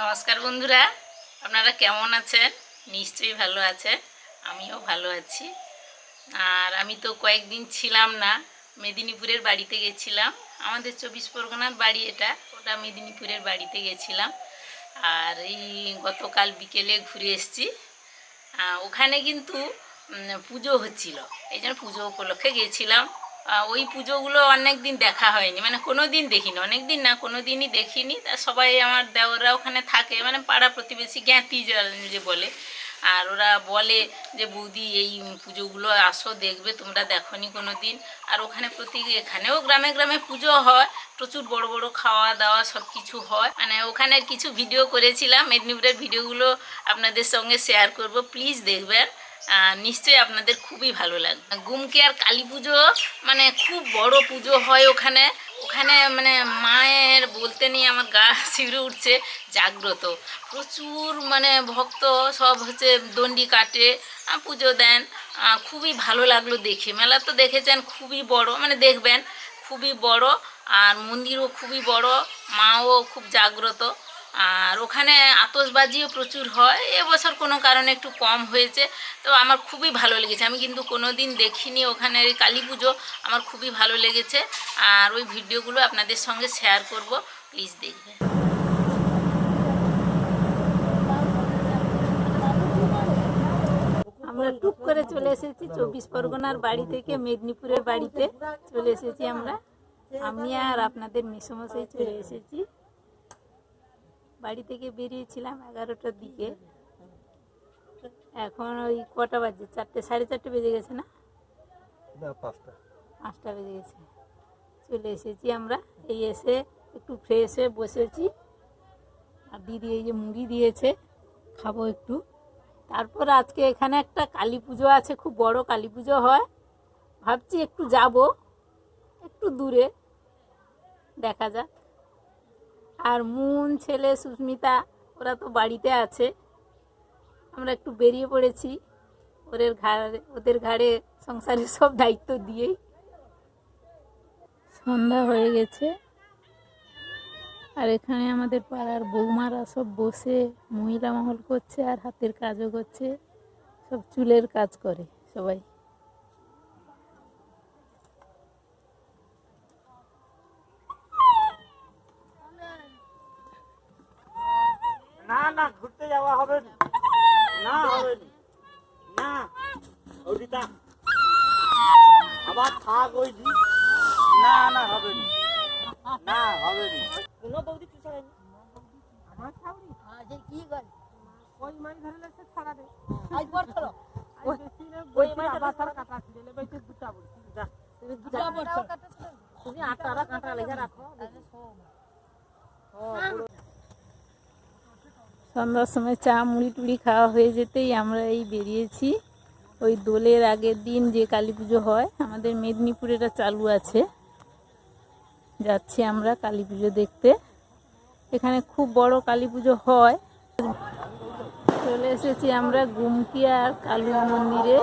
নমস্কার বন্ধুরা, আপনারা কেমন আছেন? নিশ্চয়ই ভালো আছেন, আমিও ভালো আছি। আর আমি তো কয়েকদিন ছিলাম না, মেদিনীপুরের বাড়িতে গেছিলাম। আমাদের চব্বিশ পরগনার বাড়ি এটা, ওটা মেদিনীপুরের বাড়িতে গেছিলাম। আর এই গতকাল বিকেলে ঘুরে এসেছি। ওখানে কিন্তু পুজো হচ্ছিল। এই জন্য পুজো উপলক্ষে গেছিলাম। ওই পুজোগুলো অনেক দিন দেখা হয়নি। মানে কোনো দিন দেখিনি। অনেক দিন না কোনো দিনই দেখিনি। তা সবাই আমার দেওররা ওখানে থাকে। মানে পাড়া প্রতিবেশী জ্ঞাতি যা- বলে। আর ওরা বলে যে, বৌদি, এই পুজোগুলো আসো, দেখবে, তোমরা দেখনি কোনো দিন আর ওখানে প্রতি, এখানেও গ্রামে গ্রামে পুজো হয়। প্রচুর বড় বড় খাওয়া দাওয়া সব কিছু হয়। মানে ওখানে কিছু ভিডিও করেছিলাম। মেদিনীপুরের ভিডিওগুলো আপনাদের সঙ্গে শেয়ার করব। প্লিজ দেখবেন। নিশ্চয়ই আপনাদের খুবই ভালো লাগবে। গুমকে আর কালী পুজো মানে খুব বড় পুজো হয় ওখানে। ওখানে মানে মায়ের বলতে নিয়ে আমার গা শিউরে উঠছে জাগ্রত। প্রচুর মানে ভক্ত সব হচ্ছে দণ্ডি কাটে পুজো দেন। খুবই ভালো লাগল দেখে। মেলা তো দেখেছেন, খুবই বড় মানে দেখবেন, খুবই বড়। আর মন্দিরও খুবই বড়, মাও খুব জাগ্রত। আর ওখানে আতসবাজিও প্রচুর হয়। এবছর কোনো কারণে একটু কম হয়েছে। তো আমার খুবই ভালো লেগেছে। আমি কিন্তু কোনো দিন দেখিনি ওখানে কালী পুজো। আমার খুবই ভালো লেগেছে। আর ওই ভিডিওগুলো আপনাদের সঙ্গে শেয়ার করব। প্লিজ দেখবেন। আমরা টুক করে চলে এসেছি চব্বিশ পরগনার বাড়ি থেকে মেদিনীপুরের বাড়িতে। চলে এসেছি আমরা। আমি আর আপনাদের মেসমশাই চলে এসেছি। বাড়ি থেকে বেরিয়েছিলাম এগারোটার দিকে। এখন ওই কটা বাজে? চারটে সাড়ে চারটে বেজে গেছে না? পাঁচটা। বেজে গেছে। চলে এসেছি আমরা। এই এসে একটু ফ্রেশ হয়ে বসেছি। আর দিদি এই যে মুড়ি দিয়েছে খাব একটু। তারপর আজকে এখানে একটা কালী পুজো আছে খুব বড় কালী পুজো হয়। ভাবছি একটু যাব একটু দূরে। দেখা যাক। আর মুন, ছেলে, সুস্মিতা, ওরা তো বাড়িতে আছে। আমরা একটু বেরিয়ে পড়েছি। ওদের ঘাড়ে ওদের ঘাড়ে সংসারের সব দায়িত্ব দিয়েই। সন্ধ্যা হয়ে গেছে। আর এখানে আমাদের পাড়ার বৌমারা সব বসে মহিলা মহল করছে আর হাতের কাজও করছে। সব চুলের কাজ করে সবাই। না ঘুরতে যাওয়া হবে না। না হবে না। না ওদিতা আবার থাক ওই দি না না হবে না। না হবে না। কোনো বৌদি কিছু হয়নি আমার ছাউরি হ্যাঁ যে কি করে ওই ছাড়া দে আজ বড় ধরো ওই তার কাটা ছিল বেশি দুটা বলছি যা। তুমি দুটা বলছো তুমি আটারা কাটা লেগে রাখো। সন্ধ্যার সময় চা, মুড়ি টুড়ি খাওয়া হয়ে যেতেই আমরা এই বেরিয়েছি। ওই দোলের আগের দিন যে কালী পুজো হয়, আমাদের মেদিনীপুরে এটা চালু আছে। যাচ্ছি আমরা কালী পুজো দেখতে। এখানে খুব বড় কালী পুজো হয়। চলে এসেছি আমরা গুমকি আর কালী মন্দিরে।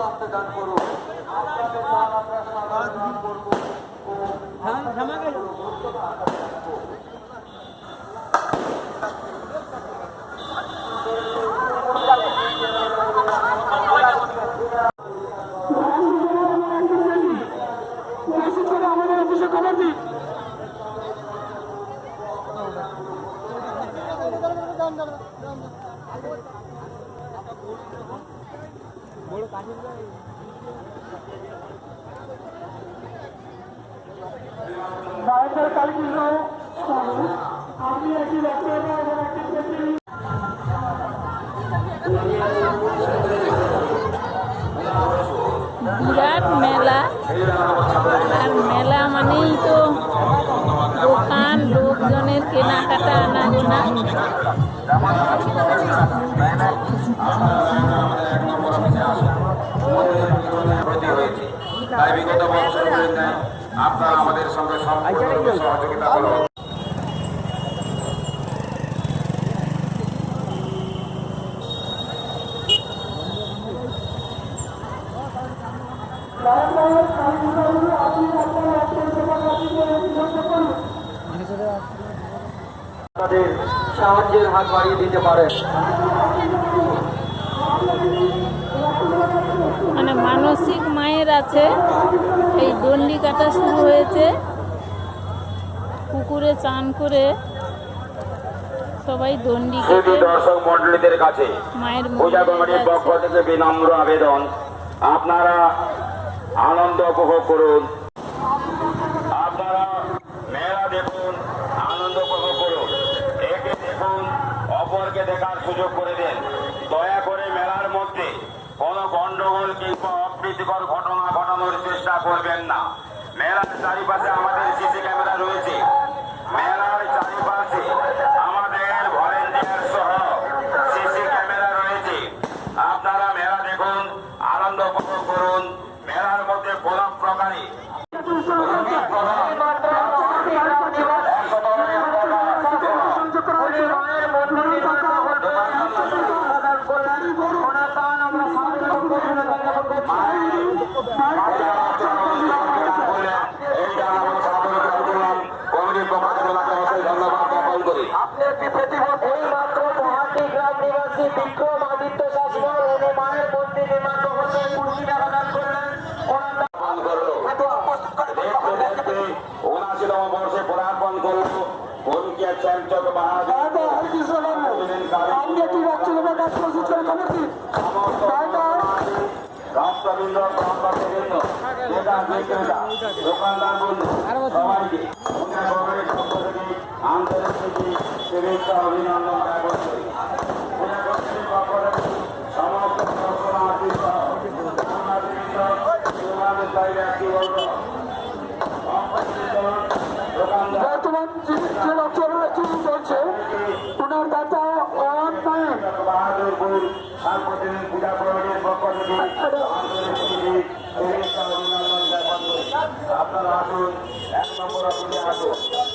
তাই বিগত বছরগুলির ন্যায় আপনারা আমাদের সঙ্গে সম্পূর্ণ সহযোগিতা হাত বাড়িয়ে দিতে পারেন মানে মানসিক মায়ের আছে। এই দণ্ডি কাটা শুরু হয়েছে। পুকুরে চান করে সবাই দণ্ডি কেটে দর্শক মন্ডলীদের কাছে মায়ের পূজা কমিটির পক্ষ থেকে বিনম্র আবেদন। আপনারা আনন্দ উপভোগ করুন আপনারা মেলা দেখুন আনন্দ উপভোগ করুন একে দেখুন অপরকে দেখার সুযোগ করে দেন। দয়া করে মেলার মধ্যে কোনো গন্ডগোল কিংবা অপ্রীতিকর ঘটনা ঘটানোর চেষ্টা করবেন না। মেলার চারিপাশে আমাদের সিসি ক্যামেরা রয়েছে। মেলার চারিপাশে আমাদের ভলেন্টিয়ার সহ সিসি ক্যামেরা রয়েছে। আপনারা মেলা দেখুন, আনন্দ উপভোগ করুন। মেলার মধ্যে কোনো প্রকারে এই জানাব সাধারণ করলাম কমিটির পক্ষ থেকে আপনাকে ধন্যবাদ জ্ঞাপন করি এইমাত্র মহাটি গ্রাম নিবাসী বিক্রম আদিত্য শাসমল উনি মায়ের মন্দির নির্মাণ করতে কুড়ি টাকা দান করলেন উনাশিতম বর্ষে পদার্পণ করল কনকিয়া চ্যাম্পচক কর্মকর্তাবৃন্দ ক্রেতা বিক্রেতা দোকানদার বন্ধু সবাইকে অভিনন্দন জ্ঞাপন পূজা কমিটির পক্ষ থেকে সমস্ত দর্শনার্থী সহ সাংবাদিকবৃন্দ, শুভানুযায়ী ব্যক্তিবর্গ, সম্পর্কিত দোকানদার বর্তমান যে যে রচনা চলছে ওনার দাতা অন্যায় বাহাদুরপুর সার্বজনীন পূজা কমিটির পক্ষ থেকে আন্তরিক শুভেচ্ছা অভিনন্দন জ্ঞাপন করি আপনারা আসুন এক নম্বর অফিসে আসুন মায়ের বাড়ি কাঁপতে দেয়া। বিক্রম মন্ডল বাড়ি কামড়ে দেয়া।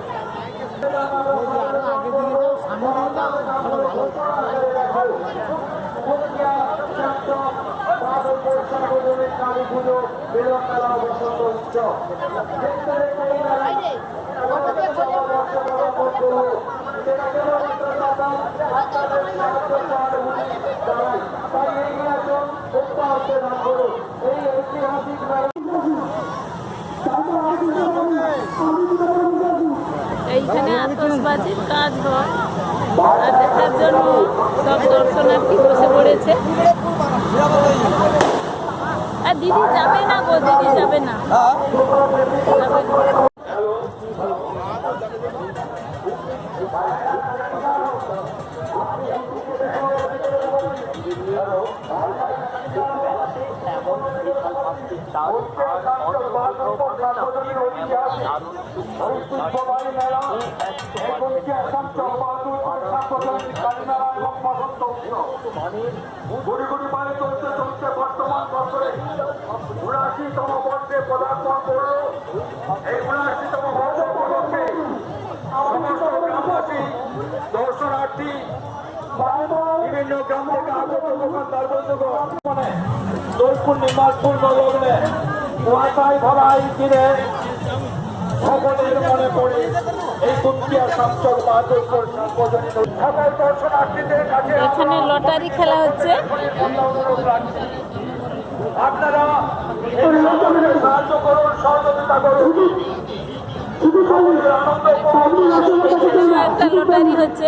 কালীকৃষ্ণ বাবু, আপনি ভিডিও রাখুন বায়না হরিকৃষ্ণ বাবু রচনা সূত্রে খবর দিন বায়না হরিকৃষ্ণ বাবু আমরা চলে কি কালী পুজো মিলন মেলা বসন্ত উৎসব দেখতে দেখতে এই মেলা এইখানে আতসবাজির কাজ হয়, আর দেখার জন্য সব দর্শনার্থী বসে পড়েছে। আর দিদি যাবে না গো, দিদি যাবে না। গুড়ি গুড়ি পানি চলতে চলতে বর্তমান বছরে উনাশিতম বর্ষে পদার্পণ করল এই উনাশিতম বর্ষ উপলক্ষে সমস্ত দর্শনার্থী বিভিন্ন গ্রাম থেকে আগত দোকানদার বন্ধুগণ দোল পূর্ণ লগ্নে কুয়াশায় ভরা এই দিনে সকলের মনে পড়ে এই কুন্তিয়া সামচক বাহাদুরপুর সার্বজনীন সকল দর্শনার্থীদের কাছে এখানে লটারি খেলা হচ্ছে। আপনারা সাহায্য করুন সহযোগিতা করুন। একটা লটারি হচ্ছে।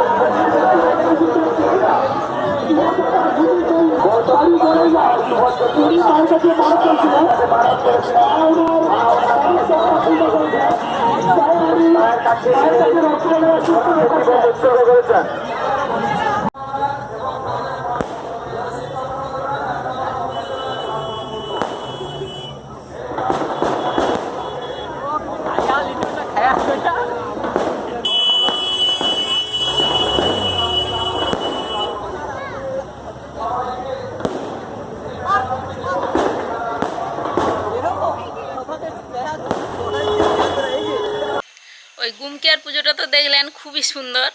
কমিটির পক্ষ থেকে জানাই ধন্যবাদ যে সঙ্গীতটি করছে করেছেন ওই গুমকেয়ার পুজোটা তো দেখলেন খুবই সুন্দর।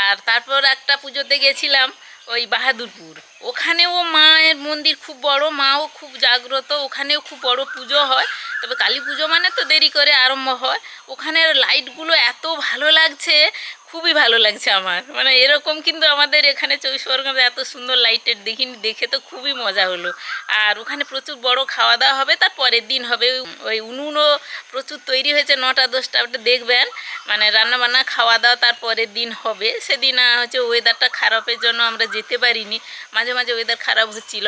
আর তারপর একটা পুজোতে গেছিলাম ওই বাহাদুরপুর। ওখানেও মায়ের মন্দির খুব বড়, মাও খুব জাগ্রত, ওখানেও খুব বড় পুজো হয়। তবে কালী পুজো মানে তো দেরি করে আরম্ভ হয়। ওখানের লাইটগুলো এত ভালো লাগছে, খুবই ভালো লাগছে আমার। মানে এরকম কিন্তু আমাদের এখানে চব্বিশ পরগনাতে এত সুন্দর লাইটের দেখিনি, দেখে তো খুবই মজা হলো। আর ওখানে প্রচুর বড় খাওয়া দাওয়া হবে, তার পরের দিন হবে ওই- উনুনও প্রচুর তৈরি হয়েছে, নটা, দশটা ওটা দেখবেন। মানে রান্না বান্না খাওয়া দাওয়া তার পরের দিন হবে। সেদিন হচ্ছে ওয়েদারটা খারাপের জন্য আমরা যেতে পারিনি। মাঝে মাঝে মাঝে ওয়েদার খারাপ হচ্ছিল,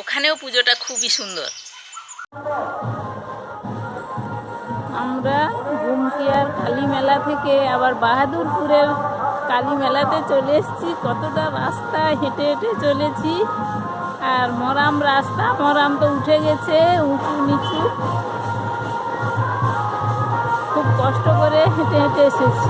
ওখানেও পুজোটা খুবই সুন্দর। আমরা গুমকিয়ার কালী মেলা থেকে আবার বাহাদুরপুরের কালী মেলাতে চলে এসেছি। কতটা রাস্তা, হেঁটে হেঁটে চলেছি। আর মরাম রাস্তা, মরাম তো উঠে গেছে, উঁচু নিচু। খুব কষ্ট করে হেঁটে হেঁটে এসেছি।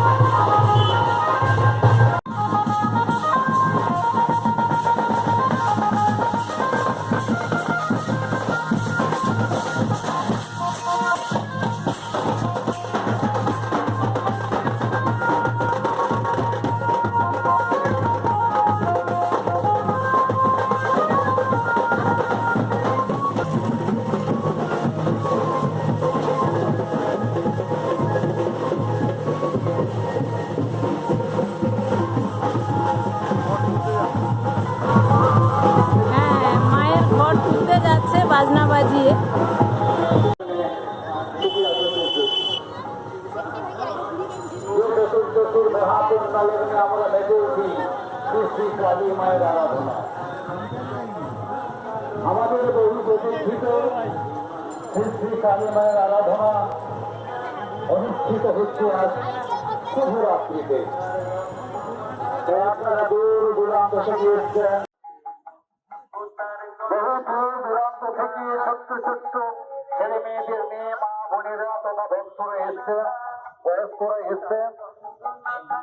কালী মায়ের আরাধনা অনুষ্ঠিত হচ্ছে আজ শুভরাত্রিতে। আপনারা দূর দূরান্ত থেকে এসছেন। ছেলে মা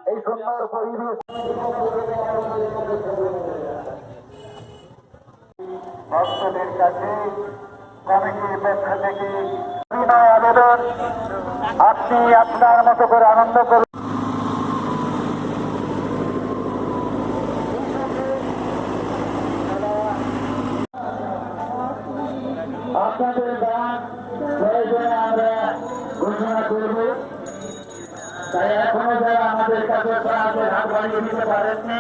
এই সুন্দর পরিবেশ ভক্তদের কাছে কমিটির পক্ষ থেকে আবেদন আপনি আপনার মতো করে আনন্দ করুন আপনাদের গান আমরা, ঘোষণা করব। তাই এখনও যারা আমাদের কাছে হাত বাড়িয়ে দিতে পারেননি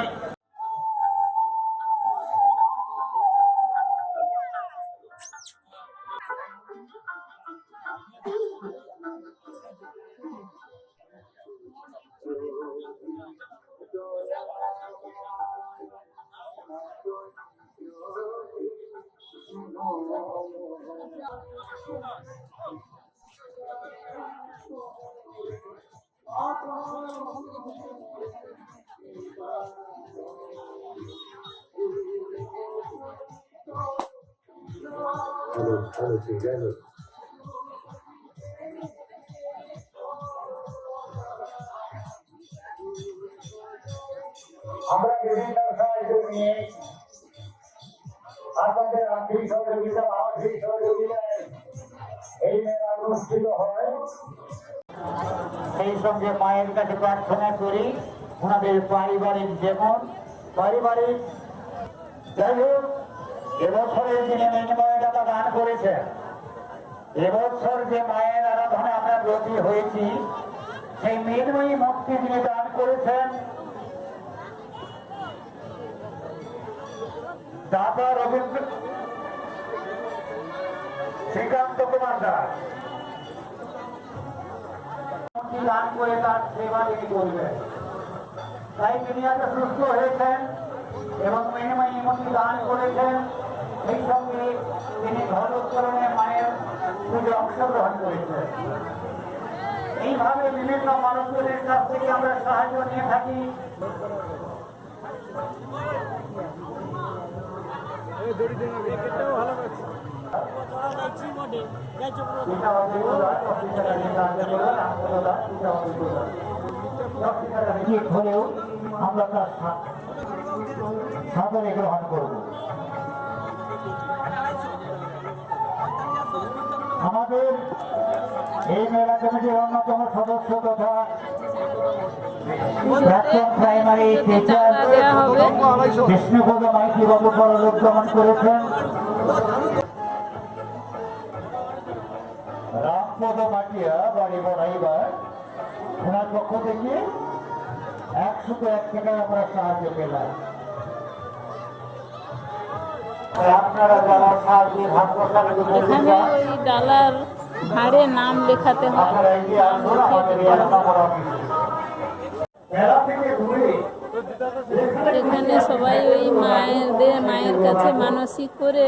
আমরা সাহায্য নিয়ে আপনাদের আর্থিক সহযোগিতা আর্থিক সহযোগিতায় এই মেলা অনুষ্ঠিত হয়। সেই সঙ্গে মায়ের কাছে প্রার্থনা করি, ওনাদের পারিবারিক যেমন পারিবারিক, যাই হোক, এবছরের দিনে বিনিময় দান করেছেন এবছর যে মায়ের আরাধনা আমরা ব্রতী হয়েছি, সেই মৃন্ময়ী মুক্তি যিনি দান করেছেন। দাদা রবীন্দ্র শ্রীকান্ত কুমার দাস দান করে তার সেবা তিনি করবেন। তাই তিনি এত সুস্থ হয়েছেন এবং মেহমাই মুক্তি দান করেছেন। সেই সঙ্গে তিনি ধর্মোত্তরণে মায়ের পুজো অংশগ্রহণ করেছেন। এইভাবে বিভিন্ন মানুষদের কাছ থেকে আমরা সাহায্য নিয়ে থাকি। আমরা তার সাদরে গ্রহণ করব। আমাদের এই মেলা কমিটির অন্যতম সদস্য তথা প্রাক্তন প্রাইমারি টিচার বিষ্ণুপদ মাইতি বাবু পরলোক গমন করেছেন। রামপদ মাটিয়া বাড়ি বড়াইবার ওনার পক্ষ থেকে একশো এক টাকায় আমরা সাহায্য পেলাম। এখানে ওই ডালার হাড়ে নাম লেখাতে হয়। এখানে সবাই ওই মায়েরদের মায়ের কাছে মানসিক করে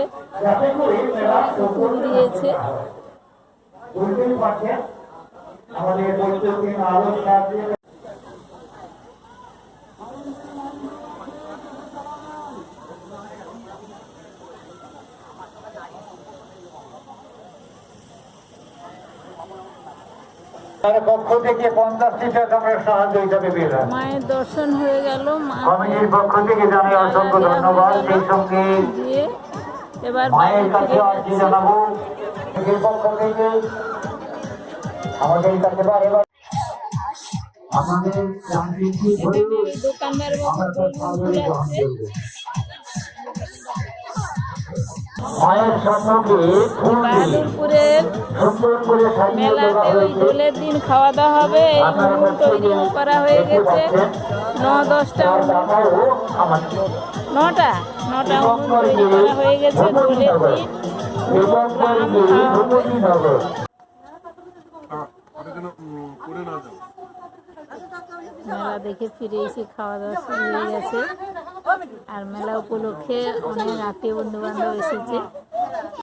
দিয়েছে। আমাদের তার পক্ষ থেকে পঞ্চাশটি টাকা আমরা সাহায্য হিসাবে পেলাম মায়ের দর্শন হয়ে গেল কমিটির পক্ষ থেকে জানাই অসংখ্য ধন্যবাদ সেই সঙ্গে এবার মায়ের কাছে আর্জি জানাব। পক্ষ থেকে আমাদের কাছে আমাদের দোকানদার আমরা মায়ের বাহাদুরপুরের করে মেলাতে ওই দোলের দিন খাওয়া দাওয়া হবে এই উনুন তৈরিও করা হয়ে গেছে। ন দশটা তার নটা নটা উনুন তৈরি করা হয়ে গেছে দোলের দিন। এবং নগর মেলা দেখে ফিরে এসে খাওয়া দাওয়া শুরু হয়ে গেছে। আর মেলা উপলক্ষে অনেক আত্মীয় বন্ধু বান্ধব এসেছে।